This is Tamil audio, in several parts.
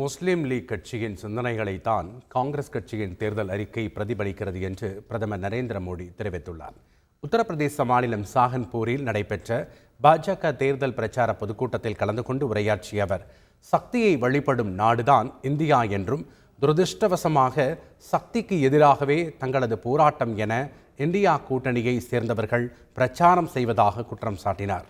முஸ்லிம் லீக் கட்சியின் சிந்தனைகளைத்தான் காங்கிரஸ் கட்சியின் தேர்தல் அறிக்கை பிரதிபலிக்கிறது என்று பிரதமர் நரேந்திர மோடி தெரிவித்துள்ளார். உத்தரப்பிரதேச மாநிலம் சாகன்பூரில் நடைபெற்ற பாஜக தேர்தல் பிரச்சார பொதுக்கூட்டத்தில் கலந்து கொண்டு உரையாற்றிய அவர் சக்தியை வழிபடும் நாடுதான் இந்தியா என்றும் துரதிருஷ்டவசமாக சக்திக்கு எதிராகவே தங்களது போராட்டம் என இந்தியா கூட்டணியை சேர்ந்தவர்கள் பிரச்சாரம் செய்வதாக குற்றம் சாட்டினார்.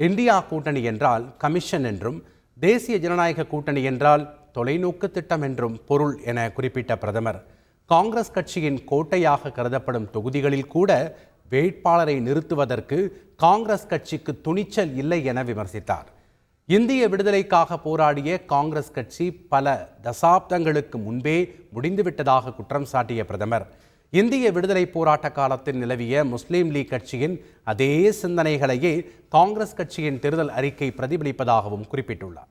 இந்தியா கூட்டணி என்றால் கமிஷன் என்றும் தேசிய ஜனநாயக கூட்டணி என்றால் தொலைநோக்கு திட்டம் என்றும் பொருள் என குறிப்பிட்ட பிரதமர். காங்கிரஸ் கட்சியின் கோட்டையாக கருதப்படும் தொகுதிகளில் கூட வேட்பாளரை நிறுத்துவதற்கு காங்கிரஸ் கட்சிக்கு துணிச்சல் இல்லை என விமர்சித்தார். இந்திய விடுதலைக்காக போராடிய காங்கிரஸ் கட்சி பல தசாப்தங்களுக்கு முன்பே முடிந்துவிட்டதாக குற்றம் சாட்டிய பிரதமர். இந்திய விடுதலை போராட்ட காலத்தில் நிலவிய முஸ்லீம் லீக் கட்சியின் அதே சிந்தனைகளையே காங்கிரஸ் கட்சியின் தேர்தல் அறிக்கை பிரதிபலிப்பதாகவும் குறிப்பிட்டுள்ளார்.